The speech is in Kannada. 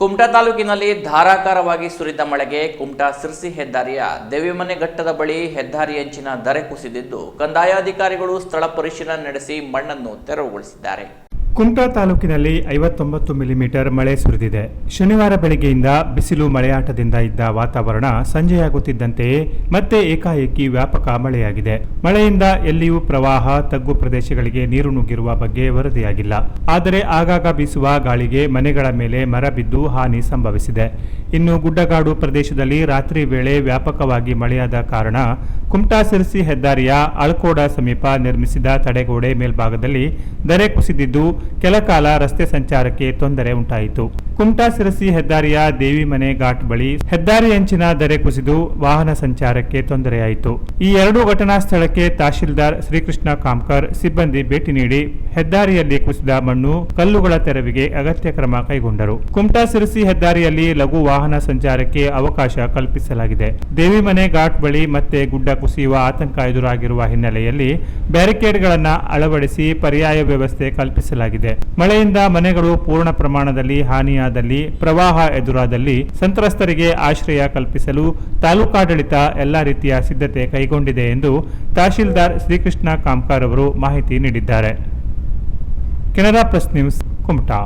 ಕುಮಟಾ ತಾಲೂಕಿನಲ್ಲಿ ಧಾರಾಕಾರವಾಗಿ ಸುರಿದ ಮಳೆಗೆ ಕುಮಟಾ ಸಿರ್ಸಿ ಹೆದ್ದಾರಿಯ ದೇವಿಮನೆ ಘಟ್ಟದ ಬಳಿ ಹೆದ್ದಾರಿ ಅಂಚಿನ ದರೆ ಕುಸಿದಿದ್ದು ಕಂದಾಯ ಅಧಿಕಾರಿಗಳು ಸ್ಥಳ ಪರಿಶೀಲನೆ ನಡೆಸಿ ಮಣ್ಣನ್ನು ತೆರವುಗೊಳಿಸಿದ್ದಾರೆ. ಕುಮಟಾ ತಾಲೂಕಿನಲ್ಲಿ ಐವತ್ತೊಂಬತ್ತು ಮಿಲಿಮೀಟರ್ ಮಳೆ ಸುರಿದಿದೆ. ಶನಿವಾರ ಬೆಳಗ್ಗೆಯಿಂದ ಬಿಸಿಲು ಮಳೆಯಾಟದಿಂದ ಇದ್ದ ವಾತಾವರಣ ಸಂಜೆಯಾಗುತ್ತಿದ್ದಂತೆಯೇ ಮತ್ತೆ ಏಕಾಏಕಿ ವ್ಯಾಪಕ ಮಳೆಯಾಗಿದೆ. ಮಳೆಯಿಂದ ಎಲ್ಲಿಯೂ ಪ್ರವಾಹ, ತಗ್ಗು ಪ್ರದೇಶಗಳಿಗೆ ನೀರು ನುಗ್ಗಿರುವ ಬಗ್ಗೆ ವರದಿಯಾಗಿಲ್ಲ. ಆದರೆ ಆಗಾಗ ಬೀಸುವ ಗಾಳಿಗೆ ಮನೆಗಳ ಮೇಲೆ ಮರ ಬಿದ್ದು ಹಾನಿ ಸಂಭವಿಸಿದೆ. ಇನ್ನು ಗುಡ್ಡಗಾಡು ಪ್ರದೇಶದಲ್ಲಿ ರಾತ್ರಿ ವೇಳೆ ವ್ಯಾಪಕವಾಗಿ ಮಳೆಯಾದ ಕಾರಣ ಕುಮಟಾ ಸಿರ್ಸಿ ಹೆದ್ದಾರಿಯ ಅಳ್ಕೋಡ ಸಮೀಪ ನಿರ್ಮಿಸಿದ ತಡೆಗೋಡೆ ಮೇಲ್ಭಾಗದಲ್ಲಿ ದರೆ ಕುಸಿದಿದ್ದು ಕೆಲಕಾಲ ರಸ್ತೆ ಸಂಚಾರಕ್ಕೆ ತೊಂದರೆ ಉಂಟಾಯಿತು. ಕುಮಟಾ ಸಿರಸಿ ಹೆದ್ದಾರಿಯ ದೇವಿಮನೆ ಘಾಟ್ ಬಳಿ ಹೆದ್ದಾರಿ ಅಂಚಿನ ದರೆ ಕುಸಿದು ವಾಹನ ಸಂಚಾರಕ್ಕೆ ತೊಂದರೆಯಾಯಿತು. ಈ ಎರಡು ಘಟನಾ ಸ್ಥಳಕ್ಕೆ ತಹಶೀಲ್ದಾರ್ ಶ್ರೀಕೃಷ್ಣ ಕಾಮ್ಕರ್ ಸಿಬ್ಬಂದಿ ಭೇಟಿ ನೀಡಿ ಹೆದ್ದಾರಿಯಲ್ಲಿ ಕುಸಿದ ಮಣ್ಣು ಕಲ್ಲುಗಳ ತೆರವಿಗೆ ಅಗತ್ಯ ಕ್ರಮ ಕೈಗೊಂಡರು. ಕುಮಟಾ ಸಿರಸಿ ಹೆದ್ದಾರಿಯಲ್ಲಿ ಲಘು ವಾಹನ ಸಂಚಾರಕ್ಕೆ ಅವಕಾಶ ಕಲ್ಪಿಸಲಾಗಿದೆ. ದೇವಿಮನೆ ಘಾಟ್ ಬಳಿ ಮತ್ತೆ ಗುಡ್ಡ ಕುಸಿಯುವ ಆತಂಕ ಎದುರಾಗಿರುವ ಹಿನ್ನೆಲೆಯಲ್ಲಿ ಬ್ಯಾರಿಕೇಡ್ಗಳನ್ನು ಅಳವಡಿಸಿ ಪರ್ಯಾಯ ವ್ಯವಸ್ಥೆ ಕಲ್ಪಿಸಲಾಗಿದೆ. ಮಳೆಯಿಂದ ಮನೆಗಳು ಪೂರ್ಣ ಪ್ರಮಾಣದಲ್ಲಿ ಹಾನಿಯಾದಲ್ಲಿ ಪ್ರವಾಹ ಎದುರಾದಲ್ಲಿ ಸಂತ್ರಸ್ತರಿಗೆ ಆಶ್ರಯ ಕಲ್ಪಿಸಲು ತಾಲೂಕಾಡಳಿತ ಎಲ್ಲ ರೀತಿಯ ಸಿದ್ಧತೆ ಕೈಗೊಂಡಿದೆ ಎಂದು ತಹಶೀಲ್ದಾರ್ ಶ್ರೀಕೃಷ್ಣ ಕಾಮ್ಕಾರ್ ಅವರು ಮಾಹಿತಿ ನೀಡಿದ್ದಾರೆ. Canara press news, Kumta.